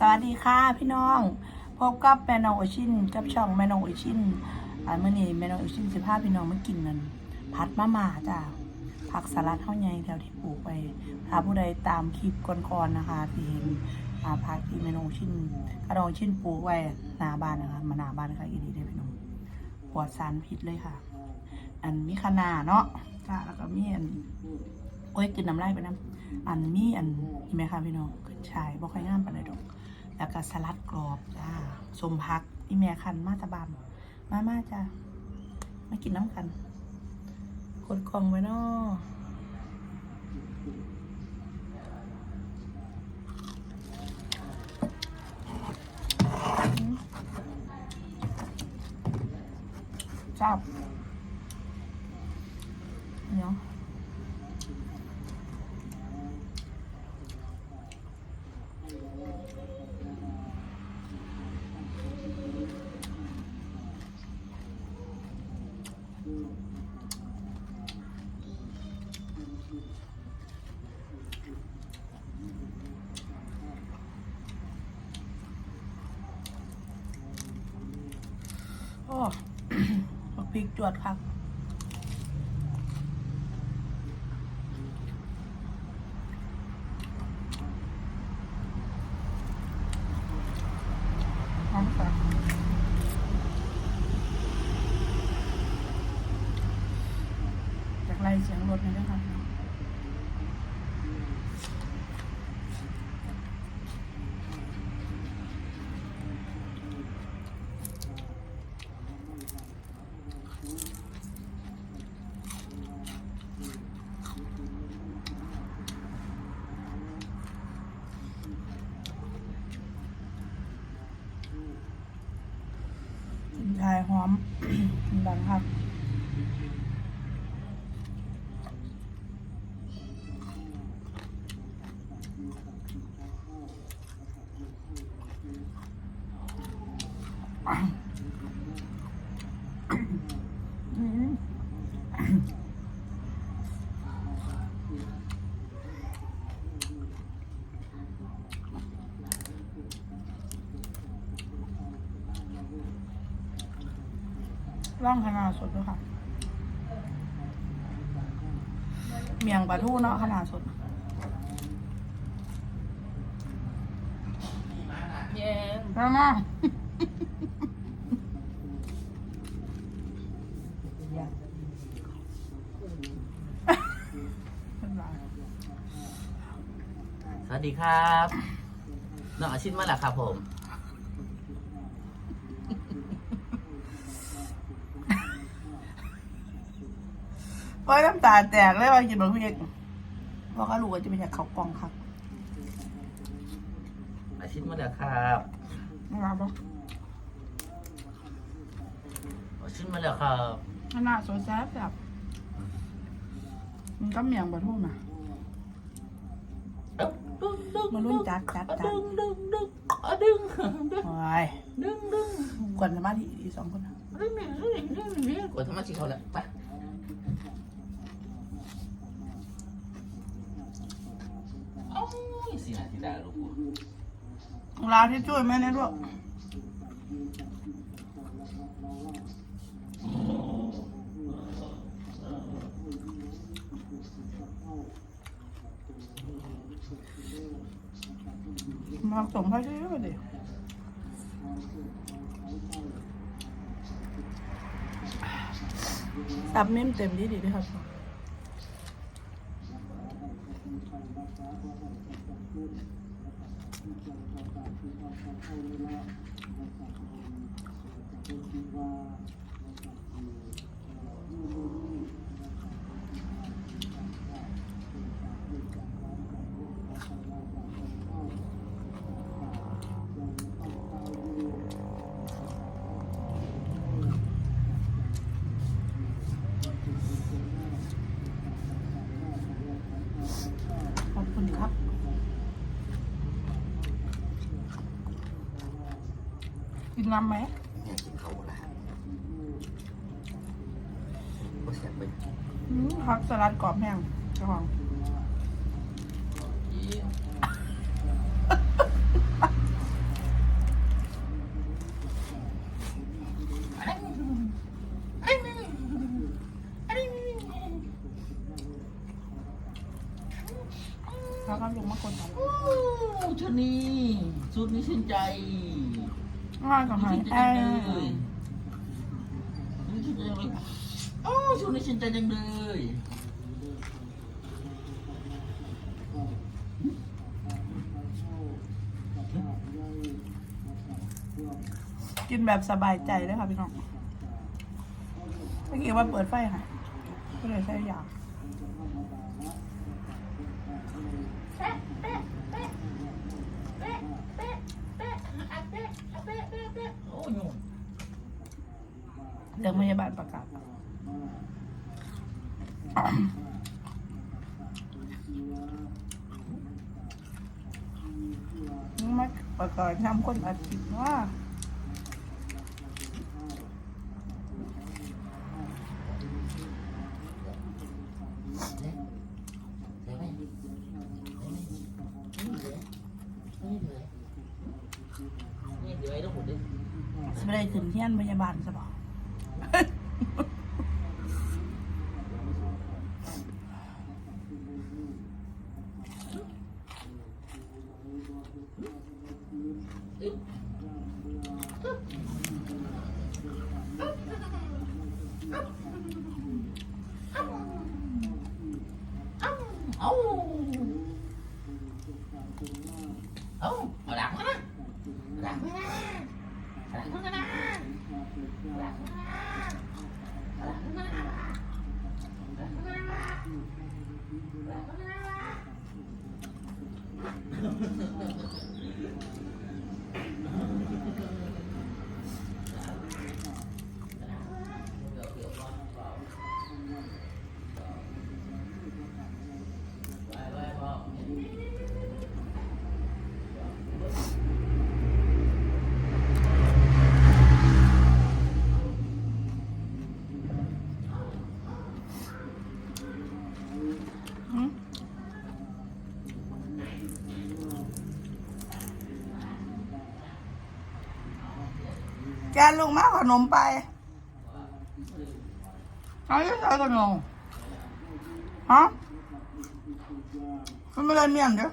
สวัสดีค่ะพี่น้อง พบกับแม่น้องโอชินกับช่องแม่น้องโอชินอ่าเมื่อนี้แม่น้องโอชินสิพาพี่น้องมากินนั่นผัดมะม่าจ้าผักสลัดเท่าใหญ่แถวที่ปลูกไปถ้าผู้ใดตามคลิปก่อนๆนะคะที่เห็นผักที่แม่น้องโอชินกระดองชินปลูกไว้หน้าบ้านนะคะมาหน้าบ้านค่ะอีดีเด้พี่น้องปลอดสารพิษเลยค่ะ อันมีคะน้าเนาะจ้าแล้วก็มีอันโอ้ยกินน้ำลายไปน้ำอันมีอันนี่ไหมคะพี่น้องขึ้นชายบ่ค่อยงามปานใดดอก แล้วก็สลัดกรอบจ้าสมพักอีแม่คันมาตะบานมามาจ้ามากินน้ำกันคนกล่องไว้นอจับเนาะ บักพริกจวดครับ หอมค่ะจากไล่เสียงรถนี่ด้วยครับ ชายหอมดังครับอืม ร่องขนาดสดด้วยค่ะ เมียงปลาทูเนาะขนาดสด เย็นมามาเป็นไรสวัสดีครับน้องอาชิตมาแล้วครับผม โอ้ยน้ำตาแตกเลยว่ากินบะหมี่เพราะเขารู้ว่าจะเป็นอยากเขากล่องครับอาชิตมาแล้วครับไม่รับปะอาชิตมาแล้วครับขนาดสดแซ่บแบบมันก็เมียงปลาทูนะเอ้าดึงดึงมารุ่นจัดจัดจัดดึงดึงดึงอะดึงดึงโอ้ยดึงดึงกวนสมาธิอีสองคนนะดึงดึงดึงดึงดึงกดธรรมะชิเขาแล้วไปเอ้า สีหน้าสีตาลูกลาที่ช่วยแม่เนี่ยด้วยมาสมพระเจ้าดิซับเม้มเต็มดีดีด้วยครับ กินน้ำไหมอยากกินข้าวโราณก็แซ่บไอืมผักสลัดกรอบแห้งเจ้าของแล้วก็ลงมากดสอง อู้ชะนีสุดนี้ชื่นใจ ง่ายกับหายชื่นใจแอจังร์เลยชื่นใจจังเลยโอ้ชุดนี้ชื่นใจจังเลยกินแบบสบายใจเลยค่ะพี่น้องเมื่อกี้ว่าเปิดไฟค่ะ ก็เลยใช้ยาโอ้ยง เรื่องพยาบาลประกาศมาประกาศนำคนอาทิตย์ว่าเดี๋ยวไหมเดี๋ยวไหมนี่เหลือนี่เหลือนี่เหลือไอ้ลูกหมดเลยสบายถึงเที่ยนพยาบาลสบออึ๊บเอาเอาเอาดังมานะหลังมานะหลังมานะหลังมานะหลังมานะหลังมานะ หืม แกลงมาขนมไปเอาที่ใส่ขนมฮะคุณไม่ได้เมียนเด้อ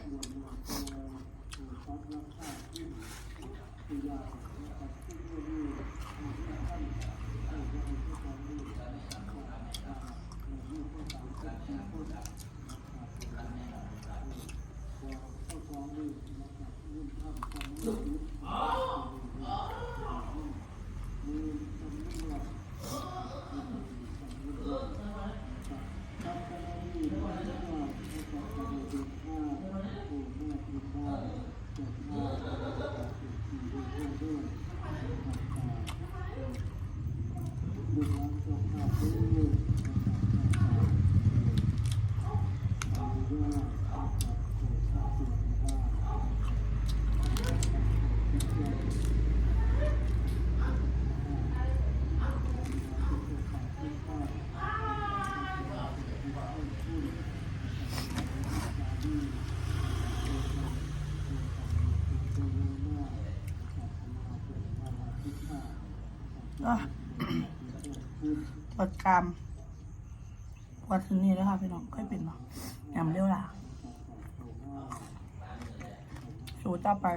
ปวดกรามปวดถึงนี่แล้วค่ะพี่น้องค่อยเป็นเนาะยำเรียวหล่ะสูต่อไป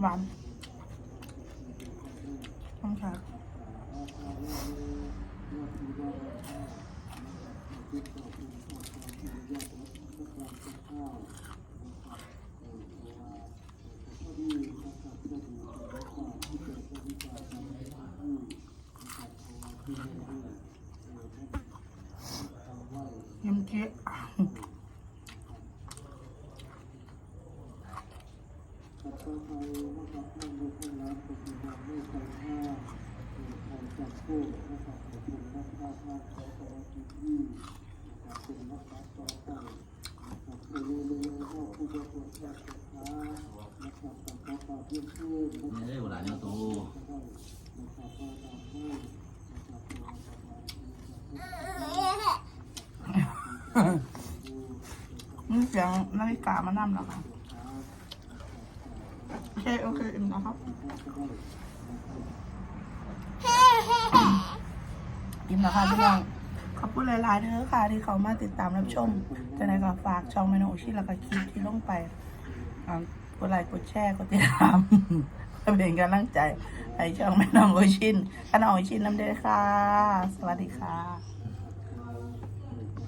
หวานต้องค่ะยิ้มเจ๊ ไม่ไปนกูหบายนงาตัวนี่ยนี่เสียงนาฬิกามานั่มแล้วค่ะโอเคโอเคอิ่มนะครับ อิ่มแล้วค่ะพี่น้องขอบคุณหลายๆเด้อค่ะ ที่เขามาติดตามรับชมจะไหนก็ฝากช่องเมโนโอชิแล้วก็คลิปที่ลงไปอ่ากดไลค์กดแชร์กดติดตามเพื่อเป็นกำลังใจให้ช่องแม่น้องโอชินแม่น้องโอชินน้ำเด้อค่ะ สวัสดีค่ะ